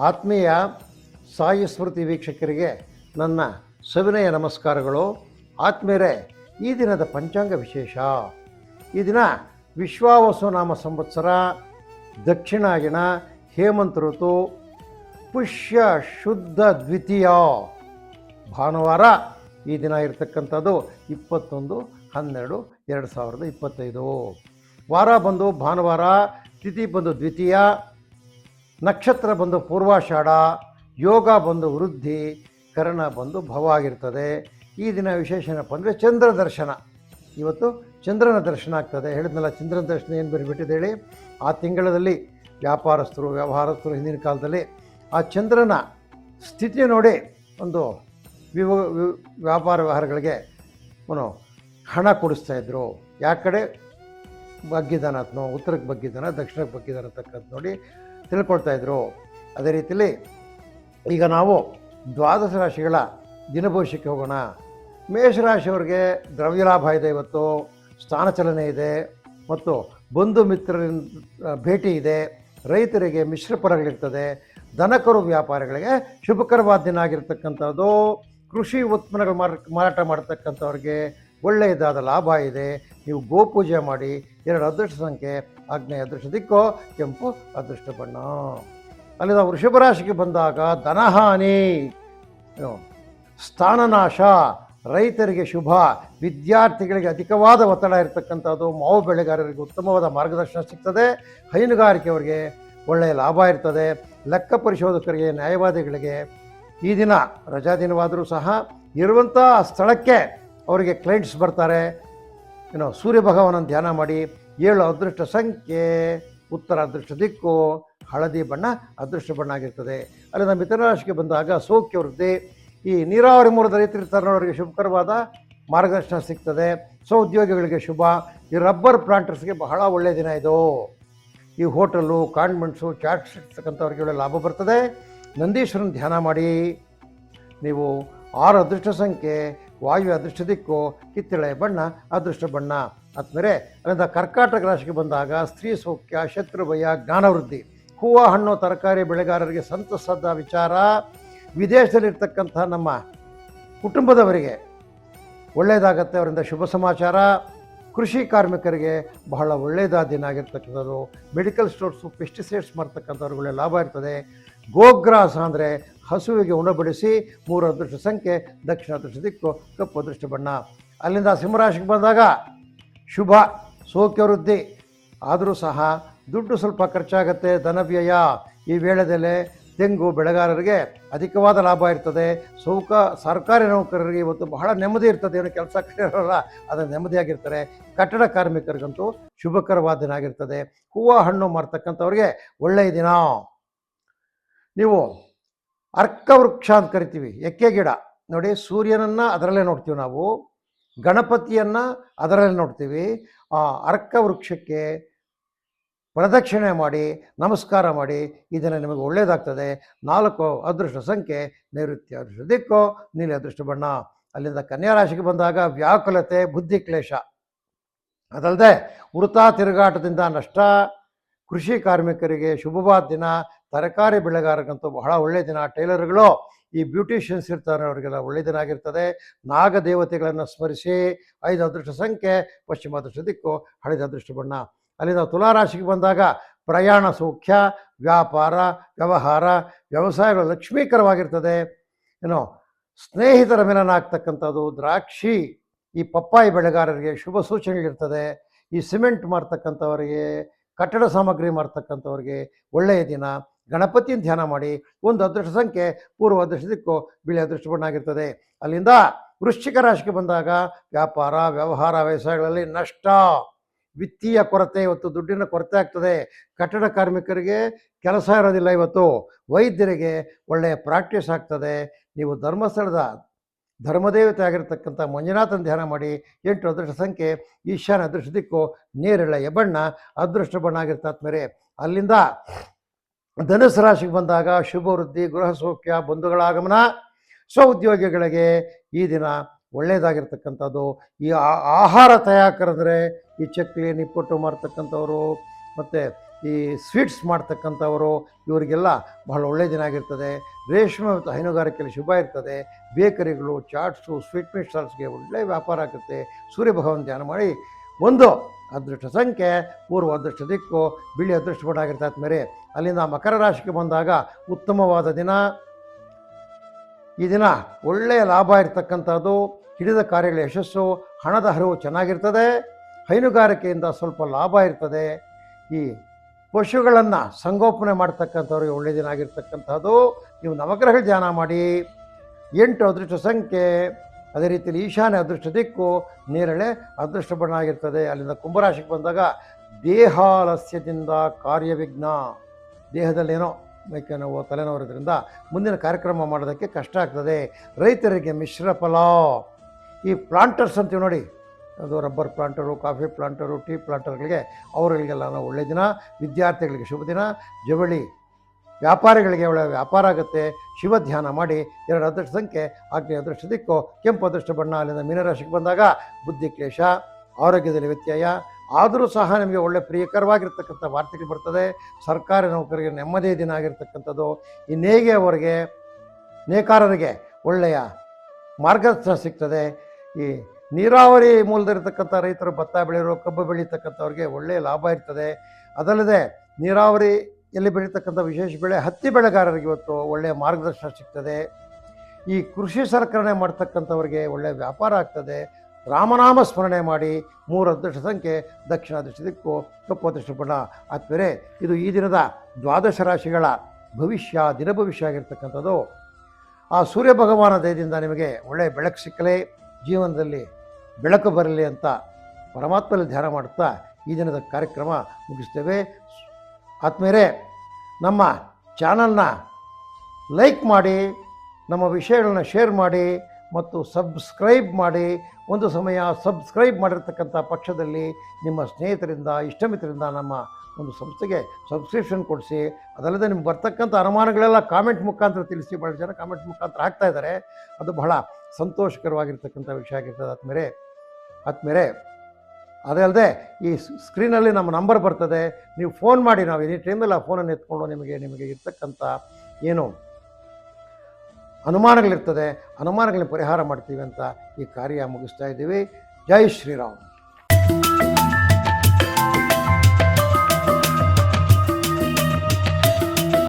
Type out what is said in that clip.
ಆತ್ಮೀಯ ಸಾಯಿ ಸ್ಮೃತಿ ವೀಕ್ಷಕರಿಗೆ ನನ್ನ ಸವಿನಯ ನಮಸ್ಕಾರಗಳು. ಆತ್ಮೀಯರೇ, ಈ ದಿನದ ಪಂಚಾಂಗ ವಿಶೇಷ. ಈ ದಿನ ವಿಶ್ವಾವಸುನಾಮ ಸಂವತ್ಸರ ದಕ್ಷಿಣಾಯಣ ಹೇಮಂತ ಋತು, ಪುಷ್ಯ ಶುದ್ಧ ದ್ವಿತೀಯ. ಭಾನುವಾರ ಈ ದಿನ ಇರತಕ್ಕಂಥದ್ದು ಇಪ್ಪತ್ತೊಂದು, ಹನ್ನೆರಡು, ಎರಡು ಸಾವಿರದ ಇಪ್ಪತ್ತೈದು. ವಾರ ಬಂದು ಭಾನುವಾರ, ತಿಥಿ ಬಂದು ದ್ವಿತೀಯ. ನಕ್ಷತ್ರ ಬಂದು ಪೂರ್ವಾಷಾಢ, ಯೋಗ ಬಂದು ವೃದ್ಧಿ, ಕರ್ಣ ಬಂದು ಭವ ಆಗಿರ್ತದೆ. ಈ ದಿನ ವಿಶೇಷ ಏನಪ್ಪ ಅಂದರೆ ಚಂದ್ರ ದರ್ಶನ. ಇವತ್ತು ಚಂದ್ರನ ದರ್ಶನ ಆಗ್ತದೆ. ಹೇಳಿದ್ನಲ್ಲ ಚಂದ್ರನ ದರ್ಶನ ಏನು ಬರಿಬಿಟ್ಟಿದೆ ಹೇಳಿ? ಆ ತಿಂಗಳಲ್ಲಿ ವ್ಯಾಪಾರಸ್ಥರು, ವ್ಯವಹಾರಸ್ಥರು ಹಿಂದಿನ ಕಾಲದಲ್ಲಿ ಆ ಚಂದ್ರನ ಸ್ಥಿತಿ ನೋಡಿ ಒಂದು ವಿವ ವ್ಯಾಪಾರ ವ್ಯವಹಾರಗಳಿಗೆ ಅವನು ಹಣ ಕೊಡಿಸ್ತಾ ಇದ್ರು. ಯಾವ ಕಡೆ ಬಗ್ಗಿದ್ದಾನ ಉತ್ತರಕ್ಕೆ ಬಗ್ಗಿದ್ದಾನ ದಕ್ಷಿಣಕ್ಕೆ ಬಗ್ಗಿದ್ದಾನ ಅಂತಕ್ಕಂಥ ನೋಡಿ. ತಿಳ್ಕೊಳ್ತಾ ಇದ್ರು ಅದೇ ರೀತಿಯಲ್ಲಿ ಈಗ ನಾವು ದ್ವಾದಶ ರಾಶಿಗಳ ದಿನಭವಿಷ್ಯಕ್ಕೆ ಹೋಗೋಣ. ಮೇಷರಾಶಿಯವರಿಗೆ ದ್ರವ್ಯ ಲಾಭ ಇದೆ ಇವತ್ತು ಸ್ಥಾನಚಲನೆ ಇದೆ ಮತ್ತು ಬಂಧು ಮಿತ್ರರಿಂದ ಭೇಟಿ ಇದೆ. ರೈತರಿಗೆ ಮಿಶ್ರ ಫಲಗಳಿರ್ತದೆ. ದನಕರು ವ್ಯಾಪಾರಿಗಳಿಗೆ ಶುಭಕರವಾದ ದಿನ ಆಗಿರ್ತಕ್ಕಂಥದ್ದು ಕೃಷಿ ಉತ್ಪನ್ನಗಳು ಮಾರ, ಮಾರಾಟ ಮಾಡ್ತಕ್ಕಂಥವ್ರಿಗೆ ಒಳ್ಳೆಯದಾದ ಲಾಭ ಇದೆ. ನೀವು ಗೋಪೂಜೆ ಮಾಡಿ ಎರಡು ಅದೃಷ್ಟ ಸಂಖ್ಯೆ ಆಗ್ನೇಯ ಅದೃಷ್ಟ ದಿಕ್ಕು, ಕೆಂಪು ಅದೃಷ್ಟ ಬಣ್ಣ. ಅಲ್ಲಿಂದ ವೃಷಭ ರಾಶಿಗೆ ಬಂದಾಗ ಧನಹಾನಿ. ಸ್ಥಾನನಾಶ, ರೈತರಿಗೆ ಶುಭ, ವಿದ್ಯಾರ್ಥಿಗಳಿಗೆ ಅಧಿಕವಾದ ಒತ್ತಡ ಇರತಕ್ಕಂಥದ್ದು, ಮಾವು ಬೆಳೆಗಾರರಿಗೆ ಉತ್ತಮವಾದ ಮಾರ್ಗದರ್ಶನ ಸಿಗ್ತದೆ. ಹೈನುಗಾರಿಕೆಯವರಿಗೆ ಒಳ್ಳೆಯ ಲಾಭ ಇರ್ತದೆ. ಲೆಕ್ಕ ಪರಿಶೋಧಕರಿಗೆ, ನ್ಯಾಯವಾದಿಗಳಿಗೆ ಈ ದಿನ, ರಜಾ ದಿನವಾದರೂ ಸಹ ಇರುವಂಥ ಸ್ಥಳಕ್ಕೆ ಅವರಿಗೆ ಕ್ಲೈಂಟ್ಸ್ ಬರ್ತಾರೆ. ಏನೋ, ಸೂರ್ಯ ಭಗವಾನನ ಧ್ಯಾನ ಮಾಡಿ ಏಳು ಅದೃಷ್ಟ ಸಂಖ್ಯೆ, ಉತ್ತರ ಅದೃಷ್ಟ ದಿಕ್ಕು, ಹಳದಿ ಬಣ್ಣ ಅದೃಷ್ಟ ಬಣ್ಣ ಆಗಿರ್ತದೆ. ಅಲ್ಲಿಂದ ಮಿಥುನ ರಾಶಿಗೆ ಬಂದಾಗ ಸೌಖ್ಯ ವೃದ್ಧಿ. ಈ ನೀರಾವರಿ ಮೂಲದ ರೈತರಿರ್ತಾರೆ ಅವರಿಗೆ ಶುಭಕರವಾದ ಮಾರ್ಗದರ್ಶನ ಸಿಗ್ತದೆ. ಸೊ ಉದ್ಯೋಗಿಗಳಿಗೆ ಶುಭ. ಈ ರಬ್ಬರ್ ಪ್ಲಾಂಟರ್ಸ್ಗೆ ಬಹಳ ಒಳ್ಳೆಯ ದಿನ ಇದು. ಈ ಹೋಟೆಲು ಕಾನ್ವೆಂಟ್ಸು ಚಾಟ್ಸ್ ಇರ್ತಕ್ಕಂಥವ್ರಿಗೆ ಒಳ್ಳೆ ಲಾಭ ಬರ್ತದೆ. ನಂದೀಶ್ವರನ ಧ್ಯಾನ ಮಾಡಿ. ನೀವು ಆರು ಅದೃಷ್ಟ ಸಂಖ್ಯೆ, ವಾಯು ಅದೃಷ್ಟ ದಿಕ್ಕು, ಕಿತ್ತಳೆ ಬಣ್ಣ ಅದೃಷ್ಟ ಬಣ್ಣ. ಆದ್ಮೇಲೆ ಅಲ್ಲಿಂದ ಕರ್ಕಾಟಕ ರಾಶಿಗೆ ಬಂದಾಗ ಸ್ತ್ರೀ ಸೌಖ್ಯ ಶತ್ರು ಭಯ ಜ್ಞಾನವೃದ್ಧಿ, ಹೂವ, ಹಣ್ಣು, ತರಕಾರಿ, ಬೆಳೆಗಾರರಿಗೆ ಸಂತಸದ ವಿಚಾರ. ವಿದೇಶದಲ್ಲಿರ್ತಕ್ಕಂಥ ನಮ್ಮ ಕುಟುಂಬದವರಿಗೆ ಒಳ್ಳೆಯದಾಗತ್ತೆ, ಅವರಿಂದ ಶುಭ ಸಮಾಚಾರ. ಕೃಷಿ ಕಾರ್ಮಿಕರಿಗೆ ಬಹಳ ಒಳ್ಳೆಯದಾದ ದಿನ ಆಗಿರ್ತಕ್ಕಂಥದ್ದು. ಮೆಡಿಕಲ್ ಸ್ಟೋರ್ಸು, ಪೆಸ್ಟಿಸೈಡ್ಸ್ ಮಾಡ್ತಕ್ಕಂಥವ್ರಿಗೆ ಒಳ್ಳೆಯ ಲಾಭ ಇರ್ತದೆ. ಗೋಗ್ರಾಸ ಅಂದರೆ ಹಸುವಿಗೆ ಉಣಬಡಿಸಿ ಮೂರು ಅದೃಷ್ಟ ಸಂಖ್ಯೆ, ದಕ್ಷಿಣ ಅದೃಷ್ಟ ದಿಕ್ಕು, ಕಪ್ಪು ಅದೃಷ್ಟ ಬಣ್ಣ. ಅಲ್ಲಿಂದ ಸಿಂಹರಾಶಿಗೆ ಬಂದಾಗ ಶುಭ ಸೌಖ್ಯ ವೃದ್ಧಿ ಆದರೂ ಸಹ ದುಡ್ಡು ಸ್ವಲ್ಪ ಖರ್ಚಾಗತ್ತೆ ಧನವ್ಯಯ ಈ ವೇಳೆದಲ್ಲೇ ತೆಂಗು ಬೆಳೆಗಾರರಿಗೆ ಅಧಿಕವಾದ ಲಾಭ ಇರ್ತದೆ. ಸೌಕ, ಸರ್ಕಾರಿ ನೌಕರರಿಗೆ ಇವತ್ತು ಬಹಳ ನೆಮ್ಮದಿ ಇರ್ತದೆ. ಏನು ಕೆಲಸ ಇರೋಲ್ಲ ಅದರ ನೆಮ್ಮದಿಯಾಗಿರ್ತಾರೆ. ಕಟ್ಟಡ ಕಾರ್ಮಿಕರಿಗಂತೂ ಶುಭಕರವಾದ ದಿನ ಆಗಿರ್ತದೆ. ಹೂವು, ಹಣ್ಣು ಮಾರ್ತಕ್ಕಂಥವ್ರಿಗೆ ಒಳ್ಳೆಯ ದಿನ. ನೀವು ಅರ್ಕ ವೃಕ್ಷ ಅಂತ ಕರಿತೀವಿ, ಎಕ್ಕೆ ಗಿಡ. ನೋಡಿ, ಸೂರ್ಯನನ್ನು ಅದರಲ್ಲೇ ನೋಡ್ತೀವಿ ನಾವು. ಗಣಪತಿಯನ್ನು ಅದರಲ್ಲಿ ನೋಡ್ತೀವಿ. ಆ ಅರ್ಕ ವೃಕ್ಷಕ್ಕೆ ಪ್ರದಕ್ಷಿಣೆ ಮಾಡಿ, ನಮಸ್ಕಾರ ಮಾಡಿ ಇದನ್ನು ನಿಮಗೆ ಒಳ್ಳೆಯದಾಗ್ತದೆ ನಾಲ್ಕು ಅದೃಷ್ಟ ಸಂಖ್ಯೆ, ನೈಋತ್ಯ ಅದೃಷ್ಟ ದಿಕ್ಕು, ನೀಲಿ ಅದೃಷ್ಟ ಬಣ್ಣ. ಅಲ್ಲಿಂದ ಕನ್ಯಾ ರಾಶಿಗೆ ಬಂದಾಗ ವ್ಯಾಕುಲತೆ, ಬುದ್ಧಿ ಕ್ಲೇಶ. ಅದಲ್ಲದೆ ವೃತಾ ತಿರುಗಾಟದಿಂದ ನಷ್ಟ, ಕೃಷಿ ಕಾರ್ಮಿಕರಿಗೆ ಶುಭವಾದ ದಿನ, ತರಕಾರಿ ಬೆಳೆಗಾರರಿಗಂತೂ ಬಹಳ ಒಳ್ಳೆಯ ದಿನ. ಟೈಲರ್ಗಳು ಈ ಬ್ಯೂಟಿಷಿಯನ್ಸ್ ಇರ್ತಾರೆ ಅವರಿಗೆಲ್ಲ ಒಳ್ಳೆಯ ನಾಗದೇವತೆಗಳನ್ನು ಸ್ಮರಿಸಿ, ಐದು ಅದೃಷ್ಟ ಸಂಖ್ಯೆ, ಪಶ್ಚಿಮ ಅದೃಷ್ಟ ದಿಕ್ಕು, ಹಳೆದ ಅದೃಷ್ಟ ಬಣ್ಣ. ಅಲ್ಲಿಂದ ತುಲಾರಾಶಿಗೆ ಬಂದಾಗ ಪ್ರಯಾಣ ಸೌಖ್ಯ, ವ್ಯಾಪಾರ, ವ್ಯವಹಾರ, ವ್ಯವಸಾಯಗಳು ಲಕ್ಷ್ಮೀಕರವಾಗಿರ್ತದೆ. ಏನು ಸ್ನೇಹಿತರ ಮಿಲನ ಆಗ್ತಕ್ಕಂಥದ್ದು ದ್ರಾಕ್ಷಿ, ಈ ಪಪ್ಪಾಯಿ ಬೆಳೆಗಾರರಿಗೆ ಶುಭ ಸೂಚನೆಗಳಿರ್ತದೆ. ಈ ಸಿಮೆಂಟ್ ಮಾರ್ತಕ್ಕಂಥವರಿಗೆ ಕಟ್ಟಡ ಸಾಮಗ್ರಿ ಮಾಡ್ತಕ್ಕಂಥವ್ರಿಗೆ ಒಳ್ಳೆಯ ದಿನ. ಗಣಪತಿಯನ್ನು ಧ್ಯಾನ ಮಾಡಿ ಒಂದು ಅದೃಷ್ಟ ಸಂಖ್ಯೆ ಪೂರ್ವ ಅದೃಷ್ಟ ದಿಕ್ಕು ಬಿಳಿ ಅದೃಷ್ಟ ಬಣ್ಣ ಆಗಿರ್ತದೆ. ಅಲ್ಲಿಂದ ವೃಶ್ಚಿಕ ರಾಶಿಗೆ ಬಂದಾಗ ವ್ಯಾಪಾರ, ವ್ಯವಹಾರ, ವ್ಯವಸಾಯಗಳಲ್ಲಿ ನಷ್ಟ. ವಿತ್ತೀಯ ಕೊರತೆ ಇವತ್ತು ದುಡ್ಡಿನ ಕೊರತೆ ಆಗ್ತದೆ. ಕಟ್ಟಡ ಕಾರ್ಮಿಕರಿಗೆ ಕೆಲಸ ಇರೋದಿಲ್ಲ ಇವತ್ತು. ವೈದ್ಯರಿಗೆ ಒಳ್ಳೆಯ ಪ್ರಾಕ್ಟೀಸ್ ಆಗ್ತದೆ. ನೀವು ಧರ್ಮಸ್ಥಳದ ಧರ್ಮದೇವತೆ ಆಗಿರತಕ್ಕಂಥ ಮಂಜುನಾಥನ ಧ್ಯಾನ ಮಾಡಿ ಎಂಟು ಅದೃಷ್ಟ ಸಂಖ್ಯೆ, ಈಶಾನ್ಯ ಅದೃಷ್ಟ ದಿಕ್ಕು, ನೇರಳೆಯ ಬಣ್ಣ, ಅದೃಷ್ಟ ಬಣ್ಣ ಆಗಿರ್ತಾತ್ಮೇಲೆ ಅಲ್ಲಿಂದ ಧನುಸು ರಾಶಿಗೆ ಬಂದಾಗ ಶುಭ ವೃದ್ಧಿ, ಗೃಹ ಸೌಖ್ಯ ಬಂಧುಗಳ ಆಗಮನ ಸ್ವ ಉದ್ಯೋಗಿಗಳಿಗೆ ಈ ದಿನ ಒಳ್ಳೆಯದಾಗಿರ್ತಕ್ಕಂಥದ್ದು. ಈ ಆಹಾರ ತಯಾರಕರಂದರೆ ಈ ಚಕ್ಲಿ, ನಿಪ್ಪಟ್ಟು ಮಾರ್ತಕ್ಕಂಥವ್ರು, ಮತ್ತು ಈ ಸ್ವೀಟ್ಸ್ ಮಾಡ್ತಕ್ಕಂಥವರು ಇವರಿಗೆಲ್ಲ ಬಹಳ ಒಳ್ಳೆಯ ದಿನ ಆಗಿರ್ತದೆ. ರೇಷ್ಮೆ ಮತ್ತು ಹೈನುಗಾರಿಕೆಯಲ್ಲಿ ಶುಭ ಇರ್ತದೆ. ಬೇಕರಿಗಳು, ಚಾಟ್ಸು, ಸ್ವೀಟ್ ಮೀಟ್ ಒಳ್ಳೆಯ ವ್ಯಾಪಾರ ಆಗುತ್ತೆ. ಸೂರ್ಯ ಭಗವಾನ್ ಧ್ಯಾನ ಮಾಡಿ. ಒಂದು, ಅದೃಷ್ಟ ಸಂಖ್ಯೆ, ಪೂರ್ವ ಅದೃಷ್ಟ ದಿಕ್ಕು, ಬಿಳಿ ಅದೃಷ್ಟ ಆಗಿರ್ತದೆ ಮೇಲೆ ಅಲ್ಲಿಂದ ಮಕರ ರಾಶಿಗೆ ಬಂದಾಗ ಉತ್ತಮವಾದ ದಿನ. ಈ ದಿನ ಒಳ್ಳೆಯ ಲಾಭ ಇರತಕ್ಕಂಥದ್ದು. ಹಿಡಿದ ಕಾರ್ಯಗಳ ಯಶಸ್ಸು, ಹಣದ ಹರಿವು ಚೆನ್ನಾಗಿರ್ತದೆ. ಹೈನುಗಾರಿಕೆಯಿಂದ ಸ್ವಲ್ಪ ಲಾಭ ಇರ್ತದೆ. ಈ ಪಶುಗಳನ್ನು ಸಂಗೋಪನೆ ಮಾಡ್ತಕ್ಕಂಥವ್ರಿಗೆ ಒಳ್ಳೆಯ ದಿನ ಆಗಿರ್ತಕ್ಕಂಥದ್ದು. ನೀವು ನವಗ್ರಹ ಧ್ಯಾನ ಮಾಡಿ, ಎಂಟು ಅದೃಷ್ಟ ಸಂಖ್ಯೆ, ಅದೇ ರೀತಿಯಲ್ಲಿ ಈಶಾನ್ಯ ಅದೃಷ್ಟ ದಿಕ್ಕು, ನೇರಳೆ ಅದೃಷ್ಟ ಬಣ್ಣ ಆಗಿರ್ತದೆ. ಅಲ್ಲಿಂದ ಕುಂಭರಾಶಿಗೆ ಬಂದಾಗ ದೇಹಾಲಸ್ಯದಿಂದ ಕಾರ್ಯವಿಘ್ನ. ದೇಹದಲ್ಲೇನೋ, ಮೈಕೆ ನೋವು ತಲೆನೋವರಿದ್ರಿಂದ ಮುಂದಿನ ಕಾರ್ಯಕ್ರಮ ಮಾಡೋದಕ್ಕೆ ಕಷ್ಟ ಆಗ್ತದೆ. ರೈತರಿಗೆ ಮಿಶ್ರ ಫಲ. ಈ ಪ್ಲಾಂಟರ್ಸ್ ಅಂತೀವಿ ನೋಡಿ ಅದು rubber planter, coffee planter, tea ಪ್ಲಾಂಟರ್ಗಳಿಗೆ ಅವರುಗಳಿಗೆಲ್ಲ ನಾವು ಒಳ್ಳೆಯ ದಿನ, ವಿದ್ಯಾರ್ಥಿಗಳಿಗೆ ಶುಭ ದಿನ, ಜವಳಿ ವ್ಯಾಪಾರಿಗಳಿಗೆ ಒಳ್ಳೆಯ ವ್ಯಾಪಾರ ಆಗುತ್ತೆ, ಶಿವ ಧ್ಯಾನ ಮಾಡಿ, ಎರಡು ಅದೃಷ್ಟ ಸಂಖ್ಯೆ, ಆಗ್ನೇಯ ಅದೃಷ್ಟ ದಿಕ್ಕು, ಕೆಂಪು ಅದೃಷ್ಟ ಬಣ್ಣ, ಅಲ್ಲಿಂದ ಮೀನರಾಶಿಗೆ ಬಂದಾಗ ಬುದ್ಧಿ, ಕ್ಲೇಶ, ಆರೋಗ್ಯದಲ್ಲಿ ವ್ಯತ್ಯಯ, ಆದರೂ ಸಹ ನಿಮಗೆ ಒಳ್ಳೆ ಪ್ರಿಯಕರವಾಗಿರ್ತಕ್ಕಂಥ ವಾರ್ತೆಗಳು ಬರ್ತದೆ, ಸರ್ಕಾರಿ ನೌಕರಿಗೆ ನೆಮ್ಮದಿಯ ದಿನ ಆಗಿರ್ತಕ್ಕಂಥದ್ದು, ಈ ನೇಗೆ ಅವರಿಗೆ ನೇಕಾರರಿಗೆ ಒಳ್ಳೆಯ ಮಾರ್ಗದರ್ಶನ ಸಿಗ್ತದೆ, ಈ ನೀರಾವರಿ ಮೂಲದಲ್ಲಿರ್ತಕ್ಕಂಥ ರೈತರು ಭತ್ತ ಬೆಳೆಯೋರು ಕಬ್ಬು ಬೆಳೀತಕ್ಕಂಥವ್ರಿಗೆ ಒಳ್ಳೆಯ ಲಾಭ ಇರ್ತದೆ. ಅದಲ್ಲದೆ ನೀರಾವರಿಯಲ್ಲಿ ಬೆಳೀತಕ್ಕಂಥ ವಿಶೇಷ ಬೆಳೆ ಹತ್ತಿ ಬೆಳೆಗಾರರಿಗೆ ಇವತ್ತು ಒಳ್ಳೆಯ ಮಾರ್ಗದರ್ಶನ ಸಿಗ್ತದೆ. ಈ ಕೃಷಿ ಸಲಕರಣೆ ಮಾಡ್ತಕ್ಕಂಥವ್ರಿಗೆ ಒಳ್ಳೆಯ ವ್ಯಾಪಾರ ಆಗ್ತದೆ. ರಾಮನಾಮ ಸ್ಮರಣೆ ಮಾಡಿ ಮೂರು ಅದೃಷ್ಟ ಸಂಖ್ಯೆ, ದಕ್ಷಿಣ ಅದೃಷ್ಟ ದಿಕ್ಕು ಕಪ್ಪು ಅದೃಷ್ಟ ಬಣ್ಣ ಇದು ಈ ದಿನದ ದ್ವಾದಶ ರಾಶಿಗಳ ಭವಿಷ್ಯ, ದಿನ ಭವಿಷ್ಯ ಆಗಿರ್ತಕ್ಕಂಥದ್ದು. ಆ ಸೂರ್ಯ ಭಗವಾನ ದಯದಿಂದ ನಿಮಗೆ ಒಳ್ಳೆಯ ಬೆಳಕು ಸಿಕ್ಕಲೇ. ಜೀವನದಲ್ಲಿ ಬೆಳಕು ಬರಲಿ ಅಂತ ಪರಮಾತ್ಮಲ್ಲಿ ಧ್ಯಾನ ಮಾಡುತ್ತಾ ಈ ದಿನದ ಕಾರ್ಯಕ್ರಮ ಮುಗಿಸ್ತೇವೆ. ಆದ್ಮೇಲೆ ನಮ್ಮ ಚಾನಲ್ನ ಲೈಕ್ ಮಾಡಿ, ನಮ್ಮ ವಿಷಯಗಳನ್ನ ಶೇರ್ ಮಾಡಿ ಮತ್ತು ಸಬ್ಸ್ಕ್ರೈಬ್ ಮಾಡಿ. ಒಂದು ಸಮಯ ಸಬ್ಸ್ಕ್ರೈಬ್ ಮಾಡಿರ್ತಕ್ಕಂಥ ಪಕ್ಷದಲ್ಲಿ ನಿಮ್ಮ ಸ್ನೇಹಿತರಿಂದ, ಇಷ್ಟಮಿತ್ರರಿಂದ ನಮ್ಮ ಒಂದು ಸಂಸ್ಥೆಗೆ ಸಬ್ಸ್ಕ್ರಿಪ್ಷನ್ ಕೊಡಿಸಿ. ಅದಲ್ಲದೆ ನಿಮ್ಗೆ ಬರ್ತಕ್ಕಂಥ ಅನುಮಾನಗಳೆಲ್ಲ ಕಾಮೆಂಟ್ ಮುಖಾಂತರ ತಿಳಿಸಿ. ಭಾಳ ಜನ ಕಾಮೆಂಟ್ ಮುಖಾಂತರ ಹಾಕ್ತಾ ಇದ್ದಾರೆ. ಅದು ಬಹಳ ಸಂತೋಷಕರವಾಗಿರ್ತಕ್ಕಂಥ ವಿಷಯ ಆಗಿರ್ತದೆ ಆದ್ಮೇಲೆ ಆದ್ಮೇಲೆ ಅದೇ ಅಲ್ಲದೆ ಈ ಸ್ಕ್ರೀನಲ್ಲಿ ನಮ್ಮ ನಂಬರ್ ಬರ್ತದೆ, ನೀವು ಫೋನ್ ಮಾಡಿ ನಾವು ಎನಿ ಟೈಮಲ್ಲಿ ಆ ಫೋನನ್ನು ಎತ್ಕೊಂಡು ನಿಮಗೆ ನಿಮಗೆ ಇರ್ತಕ್ಕಂಥ ಏನು ಅನುಮಾನಗಳಿರ್ತದೆ ಅನುಮಾನಗಳನ್ನ ಪರಿಹಾರ ಮಾಡ್ತೀವಿ ಅಂತ ಈ ಕಾರ್ಯ ಮುಗಿಸ್ತಾ ಇದ್ದೀವಿ. ಜೈ ಶ್ರೀರಾಮ್.